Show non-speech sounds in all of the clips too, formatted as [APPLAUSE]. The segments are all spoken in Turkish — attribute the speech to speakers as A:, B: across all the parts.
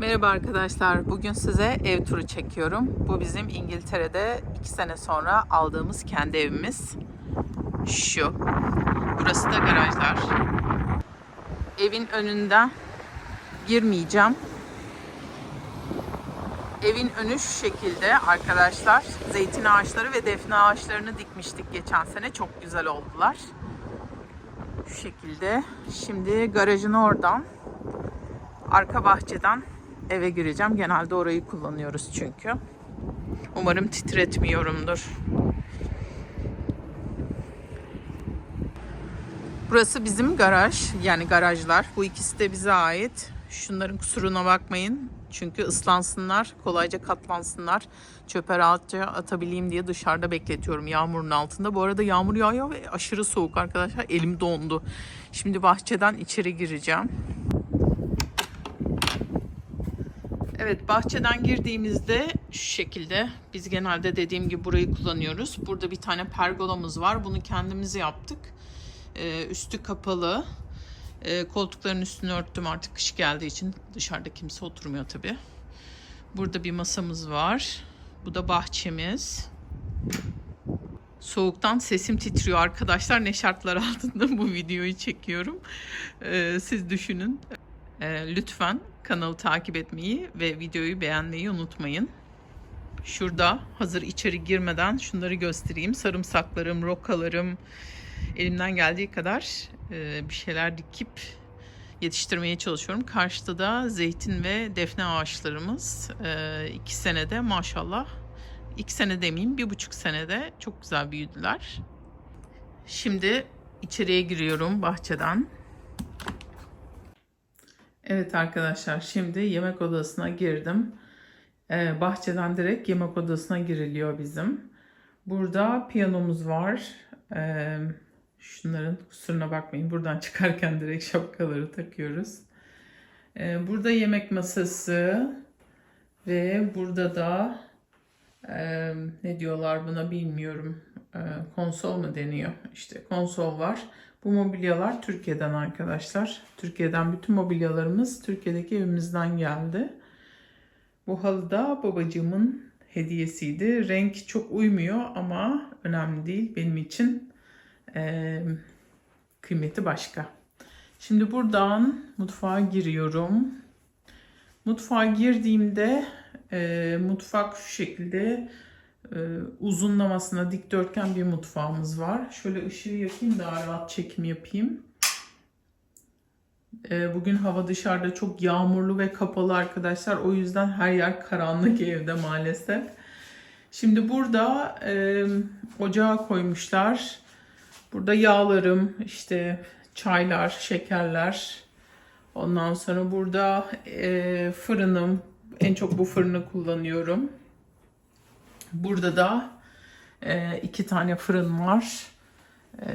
A: Merhaba arkadaşlar. Bugün size ev turu çekiyorum. Bu bizim İngiltere'de 2 sene sonra aldığımız kendi evimiz. Şu. Burası da garajlar. Evin önünden girmeyeceğim. Evin önü şu şekilde arkadaşlar. Zeytin ağaçları ve defne ağaçlarını dikmiştik geçen sene. Çok güzel oldular. Şu şekilde. Şimdi garajın oradan arka bahçeden eve gireceğim. Genelde orayı kullanıyoruz çünkü. Umarım titretmiyorumdur. Burası bizim garaj. Yani garajlar. Bu ikisi de bize ait. Şunların kusuruna bakmayın. Çünkü ıslansınlar, kolayca katlansınlar. Çöpe rahatça atabileyim diye dışarıda bekletiyorum yağmurun altında. Bu arada yağmur yağıyor ve aşırı soğuk arkadaşlar. Elim dondu. Şimdi bahçeden içeri gireceğim. Evet bahçeden girdiğimizde şu şekilde biz genelde dediğim gibi burayı kullanıyoruz. Burada bir tane pergolamız var. Bunu kendimiz yaptık. Ee, üstü kapalı. Ee, koltukların üstünü örttüm artık kış geldiği için dışarıda kimse oturmuyor tabi. Burada bir masamız var. Bu da bahçemiz. Soğuktan sesim titriyor arkadaşlar. Ne şartlar altında bu videoyu çekiyorum. Ee, siz düşünün. Ee, lütfen kanalı takip etmeyi ve videoyu beğenmeyi unutmayın. Şurada hazır içeri girmeden şunları göstereyim. Sarımsaklarım, rokalarım elimden geldiği kadar e, bir şeyler dikip yetiştirmeye çalışıyorum. Karşıda da zeytin ve defne ağaçlarımız. E, iki senede maşallah, iki sene demeyeyim bir buçuk senede çok güzel büyüdüler. Şimdi içeriye giriyorum bahçeden. Evet arkadaşlar şimdi yemek odasına girdim. Ee, bahçeden direkt yemek odasına giriliyor bizim. Burada piyanomuz var. Ee, şunların kusuruna bakmayın. Buradan [LAUGHS] çıkarken direkt şapkaları takıyoruz. Ee, burada yemek masası ve burada da e, ne diyorlar buna bilmiyorum. E, konsol mu deniyor? İşte konsol var. Bu mobilyalar Türkiye'den arkadaşlar. Türkiye'den bütün mobilyalarımız Türkiye'deki evimizden geldi. Bu halı da babacığımın hediyesiydi. Renk çok uymuyor ama önemli değil. Benim için e, kıymeti başka. Şimdi buradan mutfağa giriyorum. Mutfağa girdiğimde e, mutfak şu şekilde uzunlamasına dikdörtgen bir mutfağımız var. Şöyle ışığı yakayım daha rahat çekim yapayım. E, bugün hava dışarıda çok yağmurlu ve kapalı arkadaşlar. O yüzden her yer karanlık evde maalesef. Şimdi burada e, ocağa koymuşlar. Burada yağlarım, işte çaylar, şekerler. Ondan sonra burada e, fırınım. En çok bu fırını kullanıyorum. Burada da e, iki tane fırın var. E,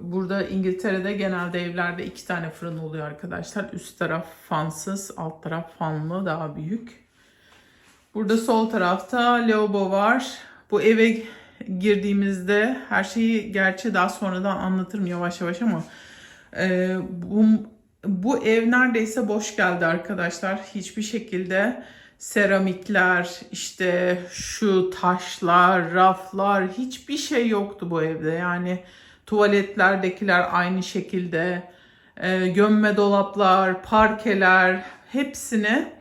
A: burada İngiltere'de genelde evlerde iki tane fırın oluyor arkadaşlar. Üst taraf fansız, alt taraf fanlı, daha büyük. Burada sol tarafta lavabo var. Bu eve girdiğimizde her şeyi gerçi daha sonradan anlatırım yavaş yavaş ama e, bu, bu ev neredeyse boş geldi arkadaşlar. Hiçbir şekilde seramikler, işte şu taşlar, raflar hiçbir şey yoktu bu evde. Yani tuvaletlerdekiler aynı şekilde, e, gömme dolaplar, parkeler hepsini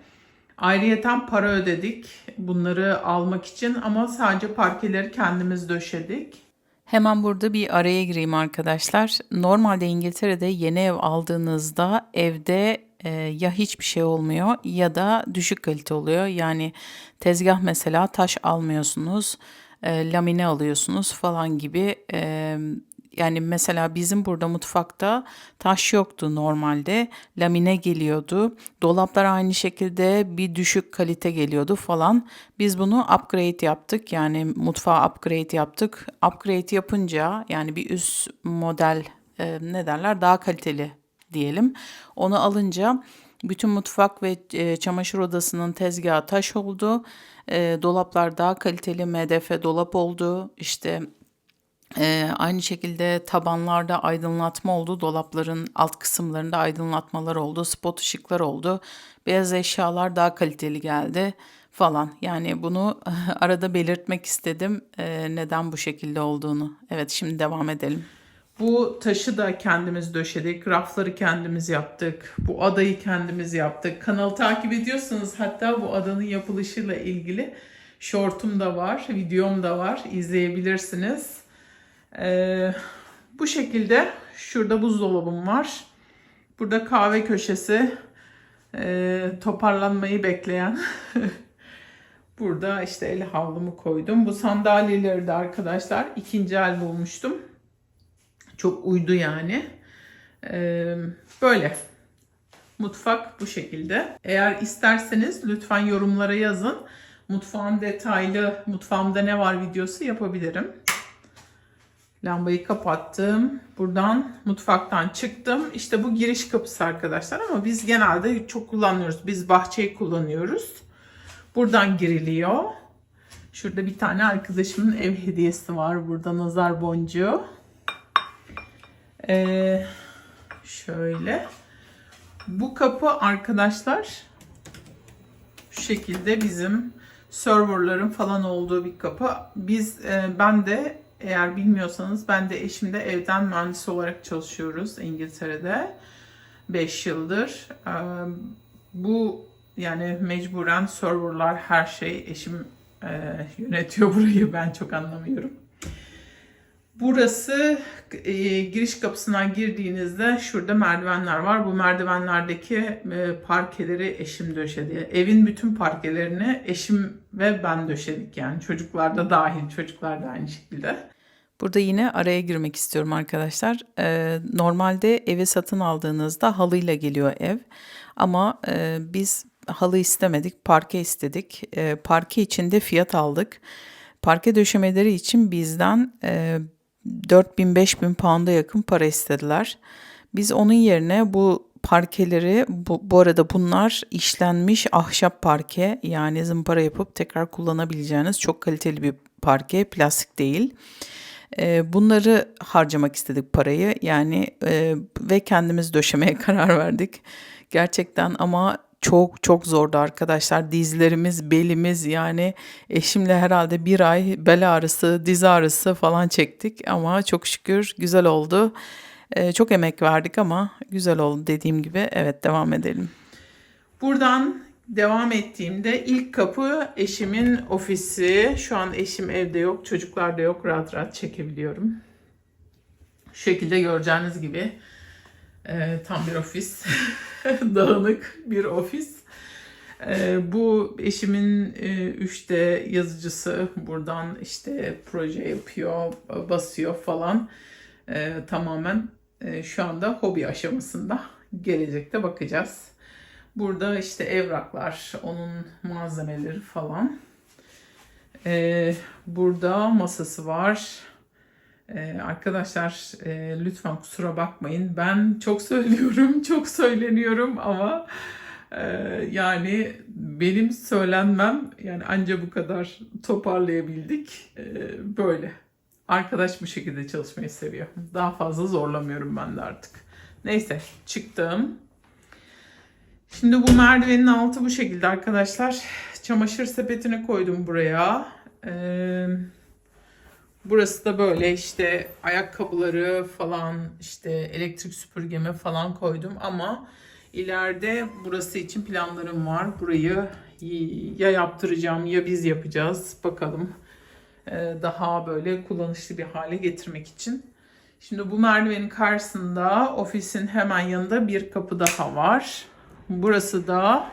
A: ayrıyeten para ödedik bunları almak için ama sadece parkeleri kendimiz döşedik. Hemen burada bir araya gireyim arkadaşlar. Normalde İngiltere'de yeni ev aldığınızda evde e, ya hiçbir şey olmuyor ya da düşük kalite oluyor. Yani tezgah mesela taş almıyorsunuz, e, lamine alıyorsunuz falan gibi. E, yani mesela bizim burada mutfakta taş yoktu normalde. Lamine geliyordu. Dolaplar aynı şekilde bir düşük kalite geliyordu falan. Biz bunu upgrade yaptık. Yani mutfağı upgrade yaptık. Upgrade yapınca yani bir üst model e, ne derler daha kaliteli diyelim. Onu alınca bütün mutfak ve e, çamaşır odasının tezgahı taş oldu. E, dolaplar daha kaliteli MDF dolap oldu. İşte
B: Ee, aynı şekilde tabanlarda aydınlatma oldu. Dolapların alt kısımlarında aydınlatmalar oldu. Spot ışıklar oldu. Beyaz eşyalar daha kaliteli geldi falan. Yani bunu [LAUGHS] arada belirtmek istedim neden bu şekilde olduğunu. Evet şimdi devam edelim.
A: Bu taşı da kendimiz döşedik. Rafları kendimiz yaptık. Bu adayı kendimiz yaptık. Kanalı takip ediyorsanız hatta bu adanın yapılışıyla ilgili shortum da var, videom da var. İzleyebilirsiniz. Ee, bu şekilde şurada buzdolabım var. Burada kahve köşesi. Ee, toparlanmayı bekleyen. [LAUGHS] Burada işte el havlumu koydum. Bu sandalyeleri de arkadaşlar ikinci el bulmuştum. Çok uydu yani. Ee, böyle. Mutfak bu şekilde. Eğer isterseniz lütfen yorumlara yazın. Mutfağın detaylı, mutfağımda ne var videosu yapabilirim. Lambayı kapattım. Buradan mutfaktan çıktım. İşte bu giriş kapısı arkadaşlar ama biz genelde çok kullanmıyoruz. Biz bahçeyi kullanıyoruz. Buradan giriliyor. Şurada bir tane arkadaşımın ev hediyesi var. Burada nazar boncuğu. Ee, şöyle. Bu kapı arkadaşlar şu şekilde bizim serverların falan olduğu bir kapı. Biz e, ben de eğer bilmiyorsanız ben de eşim de evden mühendis olarak çalışıyoruz İngiltere'de 5 yıldır. Ee, bu yani mecburen serverlar her şey eşim e, yönetiyor [LAUGHS] burayı ben çok anlamıyorum. Burası e, giriş kapısından girdiğinizde şurada merdivenler var. Bu merdivenlerdeki e, parkeleri eşim döşedi. Evin bütün parkelerini eşim ve ben döşedik yani. Çocuklar da dahil, çocuklar da aynı şekilde.
B: Burada yine araya girmek istiyorum arkadaşlar. Ee, normalde evi satın aldığınızda halıyla geliyor ev. Ama e, biz halı istemedik, parke istedik. E, parke için fiyat aldık. Parke döşemeleri için bizden e, 4000-5000 pound'a yakın para istediler. Biz onun yerine bu parkeleri, bu, bu arada bunlar işlenmiş ahşap parke yani zımpara yapıp tekrar kullanabileceğiniz çok kaliteli bir parke, plastik değil. E, bunları harcamak istedik parayı yani e, ve kendimiz döşemeye [LAUGHS] karar verdik. Gerçekten ama çok çok zordu arkadaşlar. Dizlerimiz, belimiz yani eşimle herhalde bir ay bel ağrısı, diz ağrısı falan çektik ama çok şükür güzel oldu. Ee, çok emek verdik ama güzel oldu dediğim gibi. Evet devam edelim.
A: Buradan devam ettiğimde ilk kapı eşimin ofisi. Şu an eşim evde yok, çocuklar da yok. Rahat rahat çekebiliyorum. Şu şekilde göreceğiniz gibi e, tam bir ofis. [LAUGHS] Dağınık bir ofis. E, bu eşimin e, 3D yazıcısı buradan işte proje yapıyor, basıyor falan. E, tamamen e, şu anda hobi aşamasında. Gelecekte bakacağız. Burada işte evraklar, onun malzemeleri falan. Ee, burada masası var. Ee, arkadaşlar e, lütfen kusura bakmayın. Ben çok söylüyorum, [LAUGHS] çok söyleniyorum ama e, yani benim söylenmem yani anca bu kadar toparlayabildik. E, böyle. Arkadaş bu şekilde çalışmayı seviyor. Daha fazla zorlamıyorum ben de artık. Neyse çıktım. Şimdi bu merdivenin altı bu şekilde arkadaşlar. Çamaşır sepetini koydum buraya. Ee, burası da böyle işte ayakkabıları falan işte elektrik süpürgemi falan koydum ama ileride burası için planlarım var. Burayı ya yaptıracağım ya biz yapacağız. Bakalım ee, daha böyle kullanışlı bir hale getirmek için. Şimdi bu merdivenin karşısında ofisin hemen yanında bir kapı daha var. Burası da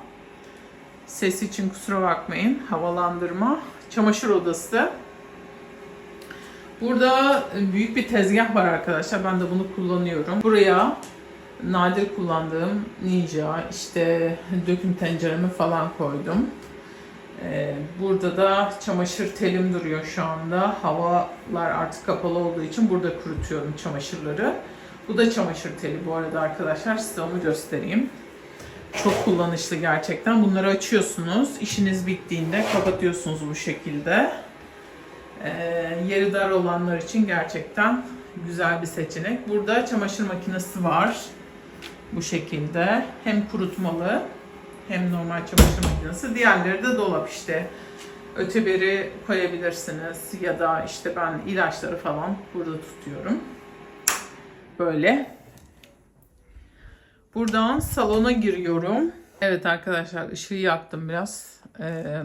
A: ses için kusura bakmayın havalandırma çamaşır odası. Burada büyük bir tezgah var arkadaşlar. Ben de bunu kullanıyorum. Buraya nadir kullandığım Ninja işte döküm tenceremi falan koydum. Ee, burada da çamaşır telim duruyor şu anda. Havalar artık kapalı olduğu için burada kurutuyorum çamaşırları. Bu da çamaşır teli bu arada arkadaşlar. Size onu göstereyim. Çok kullanışlı gerçekten. Bunları açıyorsunuz. İşiniz bittiğinde kapatıyorsunuz bu şekilde. Ee, yeri dar olanlar için gerçekten güzel bir seçenek. Burada çamaşır makinesi var. Bu şekilde. Hem kurutmalı hem normal çamaşır makinesi. Diğerleri de dolap işte. Öteberi koyabilirsiniz ya da işte ben ilaçları falan burada tutuyorum. Böyle. Buradan salona giriyorum. Evet arkadaşlar ışığı yaktım biraz. Ee,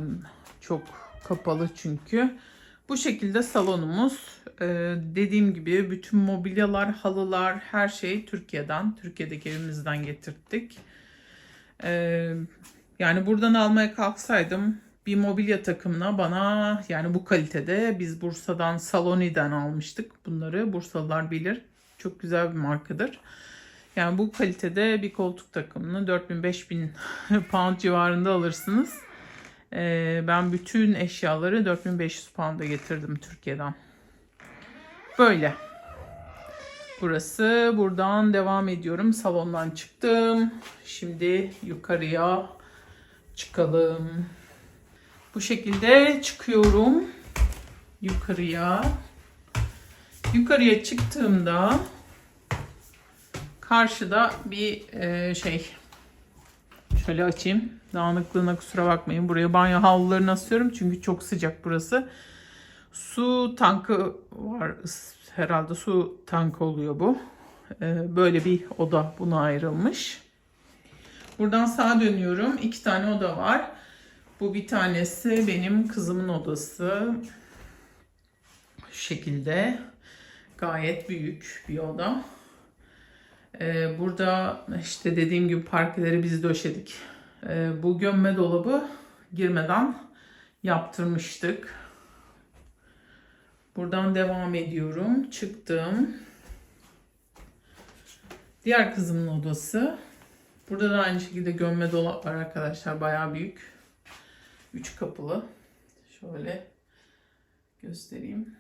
A: çok kapalı çünkü. Bu şekilde salonumuz. Ee, dediğim gibi bütün mobilyalar, halılar, her şey Türkiye'den, Türkiye'deki evimizden getirttik. Ee, yani buradan almaya kalksaydım bir mobilya takımına bana yani bu kalitede biz Bursa'dan Saloni'den almıştık bunları. Bursalılar bilir. Çok güzel bir markadır. Yani bu kalitede bir koltuk takımını 4000-5000 [LAUGHS] pound civarında alırsınız. Ee, ben bütün eşyaları 4500 pound'a getirdim Türkiye'den. Böyle. Burası. Buradan devam ediyorum. Salondan çıktım. Şimdi yukarıya çıkalım. Bu şekilde çıkıyorum. Yukarıya. Yukarıya çıktığımda karşıda bir e, şey şöyle açayım. Dağınıklığına kusura bakmayın. Buraya banyo havlularını asıyorum çünkü çok sıcak burası. Su tankı var. Herhalde su tankı oluyor bu. E, böyle bir oda buna ayrılmış. Buradan sağa dönüyorum. İki tane oda var. Bu bir tanesi benim kızımın odası. Şu şekilde. Gayet büyük bir oda. Ee, burada işte dediğim gibi parkeleri biz döşedik. Ee, bu gömme dolabı girmeden yaptırmıştık. Buradan devam ediyorum. Çıktım. Diğer kızımın odası. Burada da aynı şekilde gömme dolap var arkadaşlar. Bayağı büyük. Üç kapılı. Şöyle göstereyim.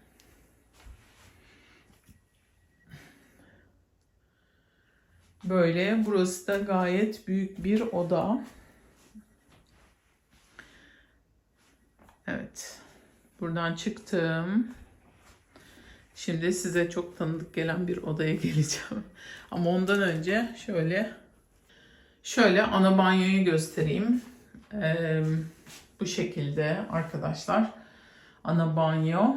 A: Böyle. Burası da gayet büyük bir oda. Evet. Buradan çıktım. Şimdi size çok tanıdık gelen bir odaya [LAUGHS] geleceğim. Ama ondan önce şöyle şöyle ana banyoyu göstereyim. Ee, bu şekilde arkadaşlar. Ana banyo.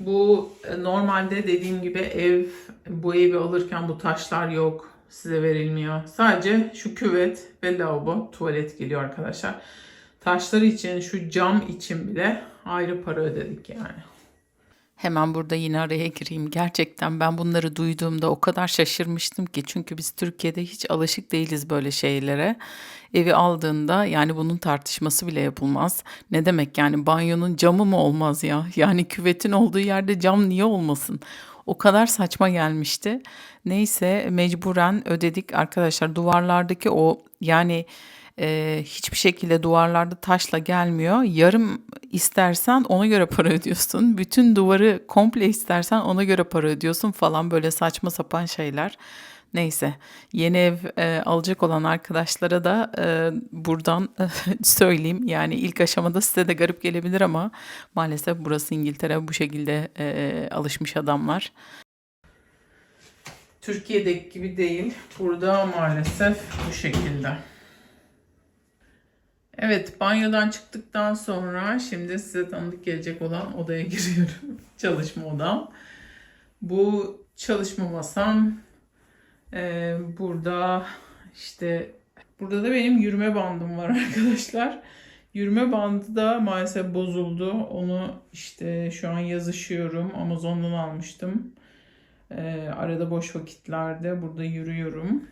A: Bu e, normalde dediğim gibi ev bu evi alırken bu taşlar yok. Size verilmiyor. Sadece şu küvet ve lavabo tuvalet geliyor arkadaşlar. Taşları için şu cam için bile ayrı para ödedik yani.
B: Hemen burada yine araya gireyim. Gerçekten ben bunları duyduğumda o kadar şaşırmıştım ki. Çünkü biz Türkiye'de hiç alışık değiliz böyle şeylere. Evi aldığında yani bunun tartışması bile yapılmaz. Ne demek yani banyonun camı mı olmaz ya? [LAUGHS] Yani küvetin olduğu yerde cam niye olmasın? O kadar saçma gelmişti. Neyse mecburen ödedik arkadaşlar. Duvarlardaki o yani e, hiçbir şekilde duvarlarda taşla gelmiyor. Yarım istersen ona göre para ödüyorsun. Bütün duvarı komple istersen ona göre para ödüyorsun falan böyle saçma sapan şeyler. Neyse yeni ev e, alacak olan arkadaşlara da e, buradan [LAUGHS] söyleyeyim. Yani ilk aşamada size de garip gelebilir ama maalesef burası İngiltere bu şekilde e, alışmış adamlar.
A: Türkiye'deki gibi değil. Burada maalesef bu şekilde. Evet, banyodan çıktıktan sonra şimdi size tanıdık gelecek olan odaya [LAUGHS] giriyorum. Çalışma odam. Bu çalışma masam. Ee, burada işte burada da benim yürüme bandım var [LAUGHS] arkadaşlar. Yürüme bandı da maalesef bozuldu. Onu işte şu an yazışıyorum. Amazon'dan almıştım. Ee, arada boş vakitlerde burada yürüyorum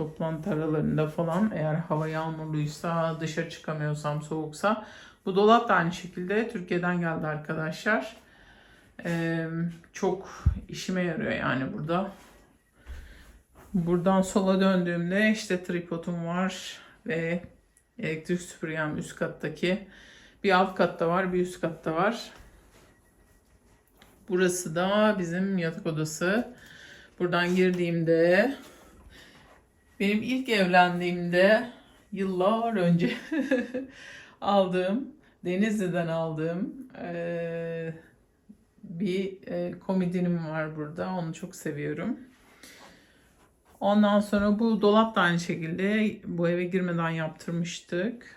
A: toplantı aralarında falan eğer hava yağmurluysa dışarı çıkamıyorsam soğuksa bu dolap da aynı şekilde Türkiye'den geldi arkadaşlar. Ee, çok işime yarıyor yani burada. Buradan sola döndüğümde işte tripodum var ve elektrik süpürgem üst kattaki bir alt katta var bir üst katta var. Burası da bizim yatak odası. Buradan girdiğimde benim ilk evlendiğimde yıllar önce [LAUGHS] aldığım Denizli'den aldığım eee, bir eee, komedinim var burada. Onu çok seviyorum. Ondan sonra bu dolap da aynı şekilde bu eve girmeden yaptırmıştık.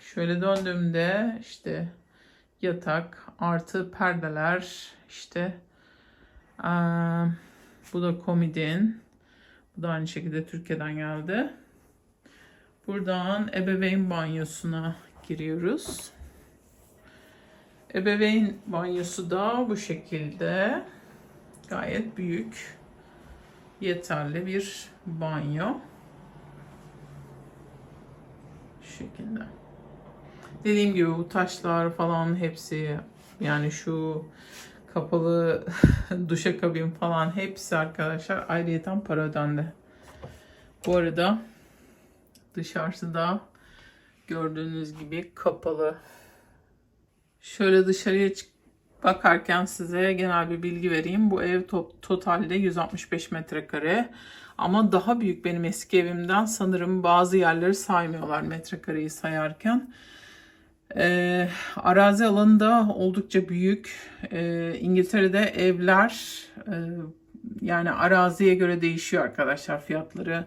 A: Şöyle döndüğümde işte yatak artı perdeler işte eee, bu da komodin. Bu da aynı şekilde Türkiye'den geldi. Buradan ebeveyn banyosuna giriyoruz. Ebeveyn banyosu da bu şekilde gayet büyük, yeterli bir banyo. Şu şekilde. Dediğim gibi bu taşlar falan hepsi yani şu kapalı [LAUGHS] duşakabin falan hepsi arkadaşlar ayrıyeten para ödendi. Bu arada dışarısı gördüğünüz gibi kapalı. Şöyle dışarıya çık bakarken size genel bir bilgi vereyim. Bu ev to- totalde 165 metrekare. Ama daha büyük benim eski evimden sanırım bazı yerleri saymıyorlar metrekareyi sayarken. Ee, arazi alanı da oldukça büyük. Ee, İngiltere'de evler e, yani araziye göre değişiyor arkadaşlar fiyatları.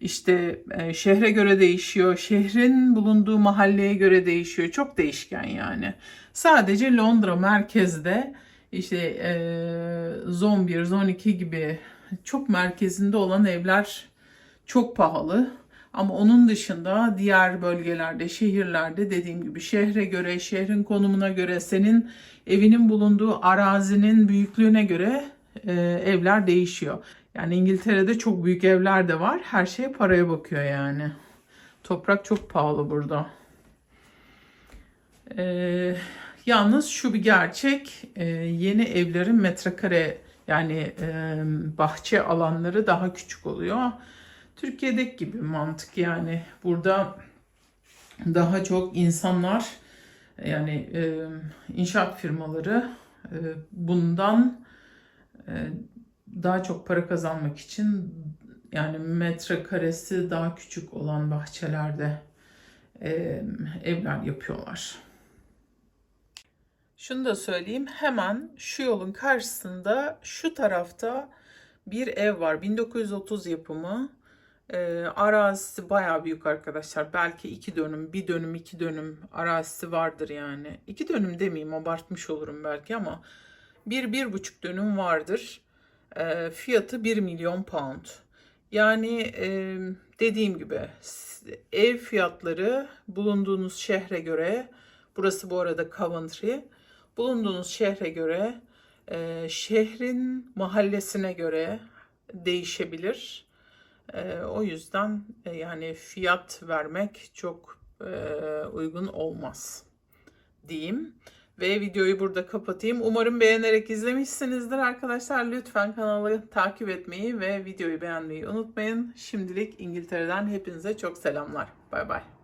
A: İşte e, şehre göre değişiyor. Şehrin bulunduğu mahalleye göre değişiyor. Çok değişken yani. Sadece Londra merkezde işte e, Zone 1, Zone 2 gibi çok merkezinde olan evler çok pahalı. Ama onun dışında diğer bölgelerde, şehirlerde dediğim gibi şehre göre, şehrin konumuna göre, senin evinin bulunduğu arazinin büyüklüğüne göre e, evler değişiyor. Yani İngiltere'de çok büyük evler de var. Her şey paraya bakıyor yani. Toprak çok pahalı burada. Ee, yalnız şu bir gerçek. e, yeni evlerin metrekare yani e, bahçe alanları daha küçük oluyor. Türkiye'deki gibi mantık yani. Burada daha çok insanlar yani e, inşaat firmaları e, bundan e, daha çok para kazanmak için yani metrekaresi daha küçük olan bahçelerde e, evler yapıyorlar. Şunu da söyleyeyim hemen şu yolun karşısında şu tarafta bir ev var 1930 yapımı e, arazisi bayağı büyük arkadaşlar belki iki dönüm bir dönüm iki dönüm arazisi vardır yani iki dönüm demeyeyim abartmış olurum belki ama bir bir buçuk dönüm vardır e, fiyatı 1 milyon pound. Yani e, dediğim gibi ev fiyatları bulunduğunuz şehre göre, burası bu arada Coventry, bulunduğunuz şehre göre, e, şehrin mahallesine göre değişebilir. E, o yüzden e, yani fiyat vermek çok e, uygun olmaz diyeyim. Ve videoyu burada kapatayım. Umarım beğenerek izlemişsinizdir arkadaşlar. Lütfen kanalı takip etmeyi ve videoyu beğenmeyi unutmayın. Şimdilik İngiltere'den hepinize çok selamlar. Bay bay.